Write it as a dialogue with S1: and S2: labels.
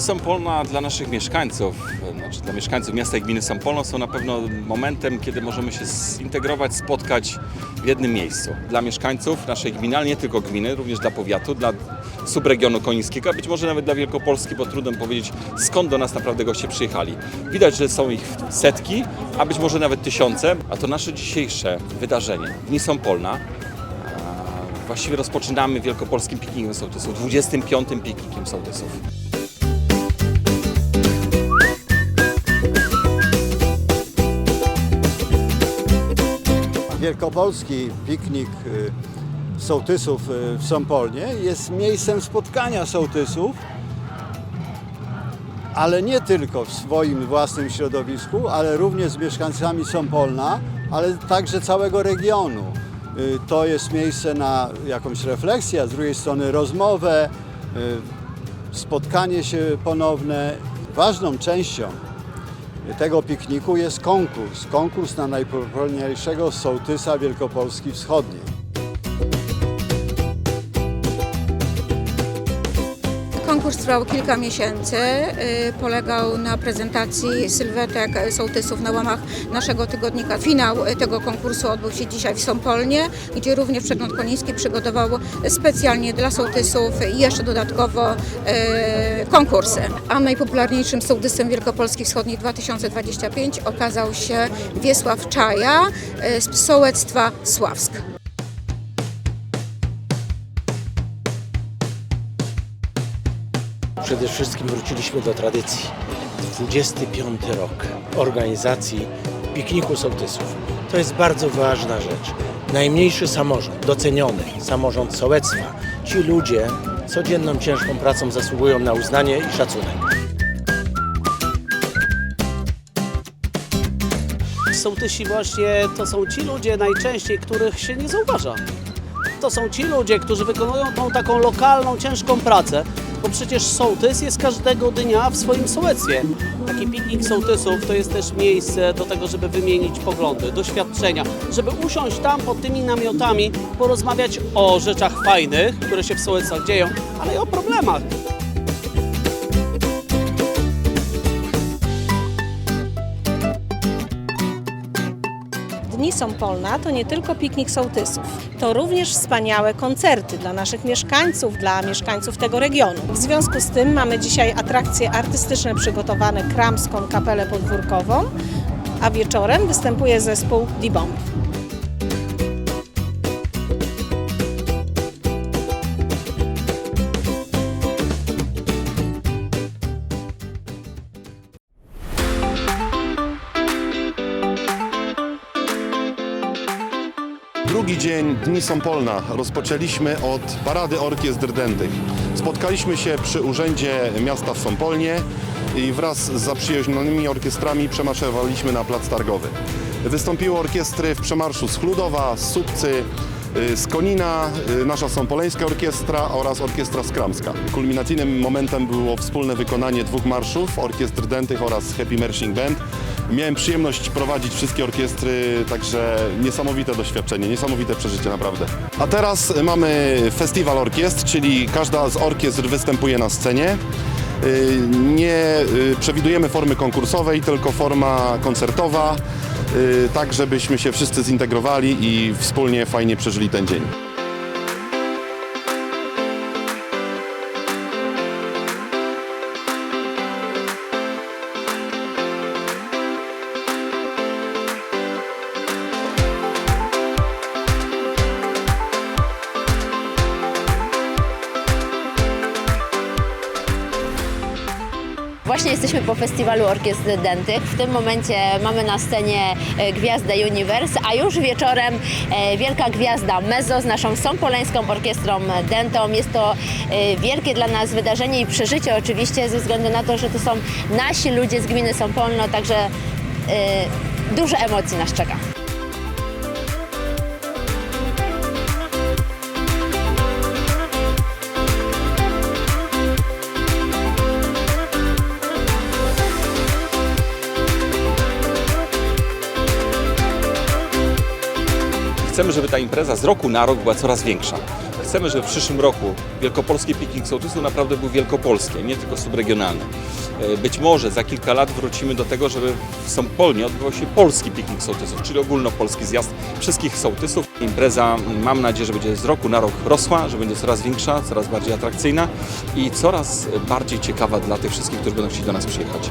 S1: Sąpolna dla naszych mieszkańców, znaczy dla mieszkańców miasta i gminy Sąpolno są na pewno momentem, kiedy możemy się zintegrować, spotkać w jednym miejscu. Dla mieszkańców naszej gminy, ale nie tylko gminy, również dla powiatu, dla subregionu konińskiego, a być może nawet dla Wielkopolski, bo trudno powiedzieć skąd do nas naprawdę goście przyjechali. Widać, że są ich setki, a być może nawet tysiące, a to nasze dzisiejsze wydarzenie, Dni Sąpolna, Właściwie rozpoczynamy wielkopolskim piknikiem sołtysów, 25. piknikiem sołtysów.
S2: Wielkopolski piknik y, sołtysów y, w Sąpolnie jest miejscem spotkania sołtysów, ale nie tylko w swoim własnym środowisku, ale również z mieszkańcami Sąpolna, ale także całego regionu. Y, To jest miejsce na jakąś refleksję, a z drugiej strony rozmowę, spotkanie się ponowne. Ważną częścią tego pikniku jest konkurs. Konkurs na najpopularniejszego sołtysa Wielkopolski Wschodniej.
S3: Konkurs trwał kilka miesięcy. y, Polegał na prezentacji sylwetek sołtysów na łamach naszego tygodnika. Finał tego konkursu odbył się dzisiaj w Sąpolnie, gdzie również Przegląd Koniński przygotował specjalnie dla sołtysów jeszcze dodatkowo y, konkursy. A najpopularniejszym sołtysem Wielkopolski Wschodniej 2025 okazał się Wiesław Czaja y, z sołectwa Sławsk.
S4: Przede wszystkim wróciliśmy do tradycji. 25 rok organizacji pikniku sołtysów. To jest bardzo ważna rzecz. Najmniejszy samorząd, doceniony samorząd sołectwa. Ci ludzie codzienną ciężką pracą zasługują na uznanie i szacunek.
S5: Sołtysi właśnie to są ci ludzie najczęściej, których się nie zauważa. To są ci ludzie, którzy wykonują tą taką lokalną, ciężką pracę, bo przecież sołtys jest każdego dnia w swoim sołectwie. Taki piknik sołtysów to jest też miejsce do tego, żeby wymienić poglądy, doświadczenia, żeby usiąść tam pod tymi namiotami, porozmawiać o rzeczach fajnych, które się w sołectwach dzieją, ale i o problemach.
S6: Dni Sąpolna to nie tylko piknik sołtysów, to również wspaniałe koncerty dla naszych mieszkańców, dla mieszkańców tego regionu. W związku z tym mamy dzisiaj atrakcje artystyczne przygotowane Kramską Kapelę Podwórkową, a wieczorem występuje zespół D-Bomb.
S7: Drugi dzień Dni Sąpolna rozpoczęliśmy od parady orkiestr dętych. Spotkaliśmy się przy Urzędzie Miasta w Sąpolnie i wraz z zaprzyjaźnionymi orkiestrami przemarszowaliśmy na Plac Targowy. Wystąpiły orkiestry w przemarszu z z Subcy, z Konina, y, nasza Sąpoleńska Orkiestra oraz Orkiestra Skramska. Kulminacyjnym momentem było wspólne wykonanie dwóch marszów, orkiestr dętych oraz Happy Marching Band. Miałem przyjemność prowadzić wszystkie orkiestry, także niesamowite doświadczenie, niesamowite przeżycie naprawdę. A teraz mamy festiwal orkiestr, czyli każda z orkiestr występuje na scenie. Y, Nie y, przewidujemy formy konkursowej, tylko forma koncertowa, y, tak żebyśmy się wszyscy zintegrowali i wspólnie fajnie przeżyli ten dzień.
S8: Właśnie jesteśmy po festiwalu orkiestr dętych. W tym momencie mamy na scenie e, gwiazdę Universe, a już wieczorem e, wielka gwiazda Mezo z naszą Sąpoleńską Orkiestrą Dentą. Jest to e, wielkie dla nas wydarzenie i przeżycie oczywiście ze względu na to, że to są nasi ludzie z gminy Sąpolno, także dużo emocji nas czeka.
S1: Chcemy, żeby ta impreza z roku na rok była coraz większa. Chcemy, żeby w przyszłym roku wielkopolski piknik sołtysu naprawdę był wielkopolski, a nie tylko subregionalny. E, Być może za kilka lat wrócimy do tego, żeby w Sąpolnie odbywał się polski piknik sołtysów, czyli ogólnopolski zjazd wszystkich sołtysów. Impreza, mam nadzieję, że będzie z roku na rok rosła, że będzie coraz większa, coraz bardziej atrakcyjna i coraz bardziej ciekawa dla tych wszystkich, którzy będą chcieli do nas przyjechać.